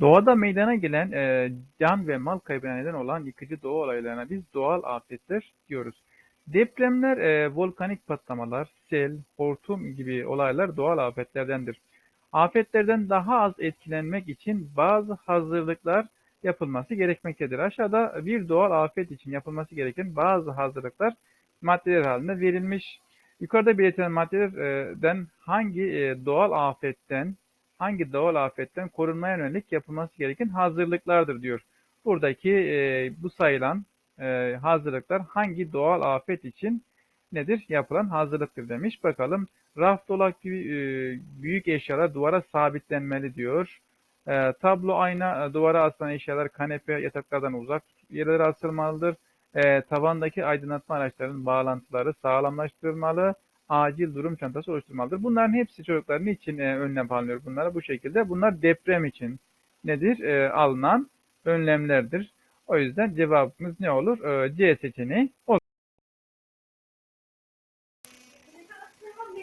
Doğada meydana gelen e, can ve mal kaybına neden olan yıkıcı doğa olaylarına biz doğal afetler diyoruz. Depremler, e, volkanik patlamalar, sel, hortum gibi olaylar doğal afetlerdendir. Afetlerden daha az etkilenmek için bazı hazırlıklar yapılması gerekmektedir. Aşağıda bir doğal afet için yapılması gereken bazı hazırlıklar maddeler halinde verilmiş. Yukarıda belirtilen maddelerden hangi e, doğal afetten hangi doğal afetten korunmaya yönelik yapılması gereken hazırlıklardır diyor. Buradaki e, bu sayılan e, hazırlıklar hangi doğal afet için nedir? Yapılan hazırlıktır demiş. Bakalım raf dolap gibi e, büyük eşyalar duvara sabitlenmeli diyor. E, tablo, ayna, e, duvara asılan eşyalar kanepe, yataklardan uzak yerlere asılmalıdır. E, tavandaki aydınlatma araçlarının bağlantıları sağlamlaştırılmalı acil durum çantası oluşturmalıdır. Bunların hepsi çocuklar niçin e, önlem alınıyor bunlara bu şekilde? Bunlar deprem için nedir? E, alınan önlemlerdir. O yüzden cevabımız ne olur? E, C seçeneği olur.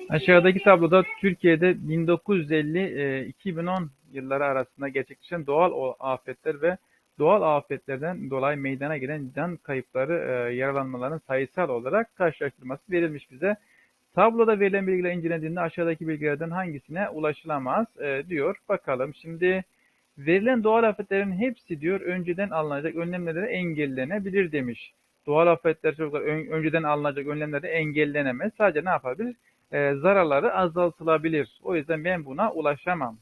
Aşağıdaki tabloda Türkiye'de 1950-2010 yılları arasında gerçekleşen doğal afetler ve doğal afetlerden dolayı meydana gelen can kayıpları, e, yaralanmaların sayısal olarak karşılaştırması verilmiş bize. Tabloda verilen bilgiler incelendiğinde aşağıdaki bilgilerden hangisine ulaşılamaz e, diyor. Bakalım şimdi verilen doğal afetlerin hepsi diyor önceden alınacak önlemlerle engellenebilir demiş. Doğal afetler çocuklar ön, önceden alınacak önlemlerle engellenemez. Sadece ne yapabilir? E, zararları azaltılabilir. O yüzden ben buna ulaşamam.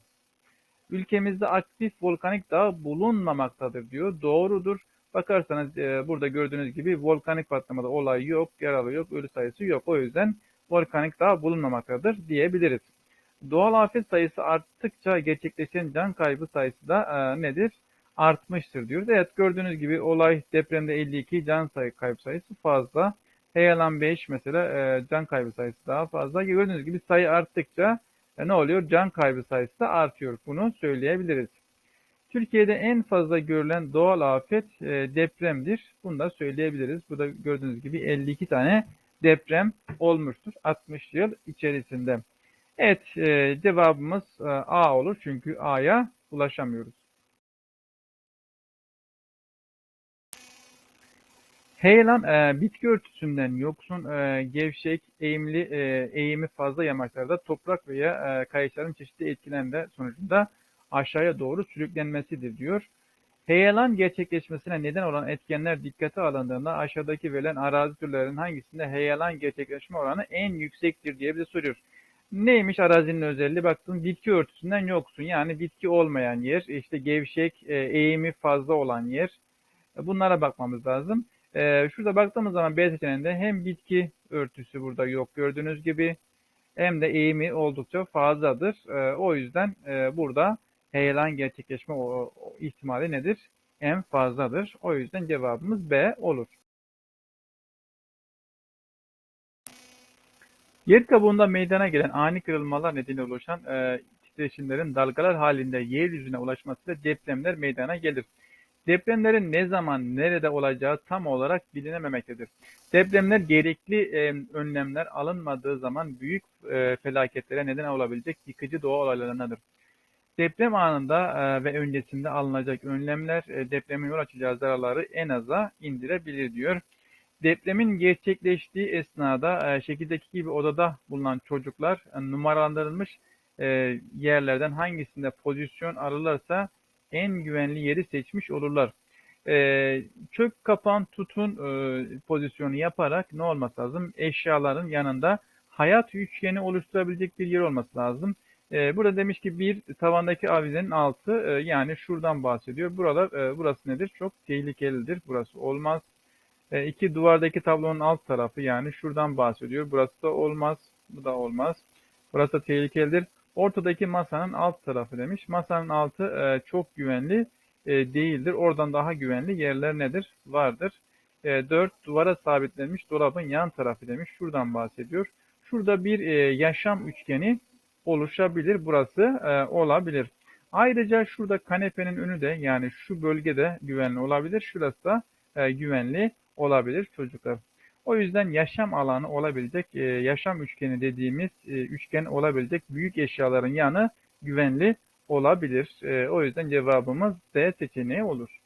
Ülkemizde aktif volkanik dağ bulunmamaktadır diyor. Doğrudur. Bakarsanız e, burada gördüğünüz gibi volkanik patlamada olay yok, yaralı yok, ölü sayısı yok. O yüzden volkanik dağ bulunmamaktadır diyebiliriz. Doğal afet sayısı arttıkça gerçekleşen can kaybı sayısı da e, nedir? Artmıştır diyoruz. Evet gördüğünüz gibi olay depremde 52 can sayı kayıp sayısı fazla. Heyelan 5 mesela e, can kaybı sayısı daha fazla. Gördüğünüz gibi sayı arttıkça e, ne oluyor? Can kaybı sayısı da artıyor. Bunu söyleyebiliriz. Türkiye'de en fazla görülen doğal afet e, depremdir. Bunu da söyleyebiliriz. Burada gördüğünüz gibi 52 tane deprem olmuştur 60 yıl içerisinde. Evet e, cevabımız e, A olur çünkü A'ya ulaşamıyoruz. Heyelan e, bitki örtüsünden yoksun, e, gevşek, eğimli, e, eğimi fazla yamaçlarda toprak veya e, kayışların çeşitli etkilerinde sonucunda aşağıya doğru sürüklenmesidir diyor. Heyelan gerçekleşmesine neden olan etkenler dikkate alındığında aşağıdaki verilen arazi türlerinin hangisinde heyelan gerçekleşme oranı en yüksektir diye bize soruyor. Neymiş arazinin özelliği? Baktın bitki örtüsünden yoksun. Yani bitki olmayan yer, işte gevşek, e, eğimi fazla olan yer. E, bunlara bakmamız lazım. E, şurada baktığımız zaman B seçeneğinde hem bitki örtüsü burada yok gördüğünüz gibi hem de eğimi oldukça fazladır. O yüzden burada heyelan gerçekleşme ihtimali nedir? En fazladır. O yüzden cevabımız B olur. Yer kabuğunda meydana gelen ani kırılmalar nedeniyle oluşan e, titreşimlerin dalgalar halinde yeryüzüne ulaşmasıyla depremler meydana gelir. Depremlerin ne zaman, nerede olacağı tam olarak bilinememektedir. Depremler gerekli e, önlemler alınmadığı zaman büyük e, felaketlere neden olabilecek yıkıcı doğa olaylarındadır. Deprem anında e, ve öncesinde alınacak önlemler e, depremin yol açacağı zararları en aza indirebilir diyor. Depremin gerçekleştiği esnada e, şekildeki gibi odada bulunan çocuklar numaralandırılmış yerlerden hangisinde pozisyon alırlarsa en güvenli yeri seçmiş olurlar. Çök kapan tutun pozisyonu yaparak ne olması lazım? Eşyaların yanında hayat üçgeni oluşturabilecek bir yer olması lazım. E, burada demiş ki bir tavandaki avizenin altı e, yani şuradan bahsediyor. Buralar e, burası nedir? Çok tehlikelidir. Burası olmaz. E, iki duvardaki tablonun alt tarafı yani şuradan bahsediyor. Burası da olmaz. Bu da olmaz. Burası da tehlikelidir. Ortadaki masanın alt tarafı demiş. Masanın altı e, çok güvenli e, değildir. Oradan daha güvenli yerler nedir? Vardır. E, 4 duvara sabitlenmiş dolabın yan tarafı demiş. Şuradan bahsediyor. Şurada bir e, yaşam üçgeni oluşabilir. Burası e, olabilir. Ayrıca şurada kanepenin önü de yani şu bölgede güvenli olabilir. Şurası da e, güvenli olabilir çocuklar. O yüzden yaşam alanı olabilecek, e, yaşam üçgeni dediğimiz e, üçgen olabilecek büyük eşyaların yanı güvenli olabilir. E, o yüzden cevabımız D seçeneği olur.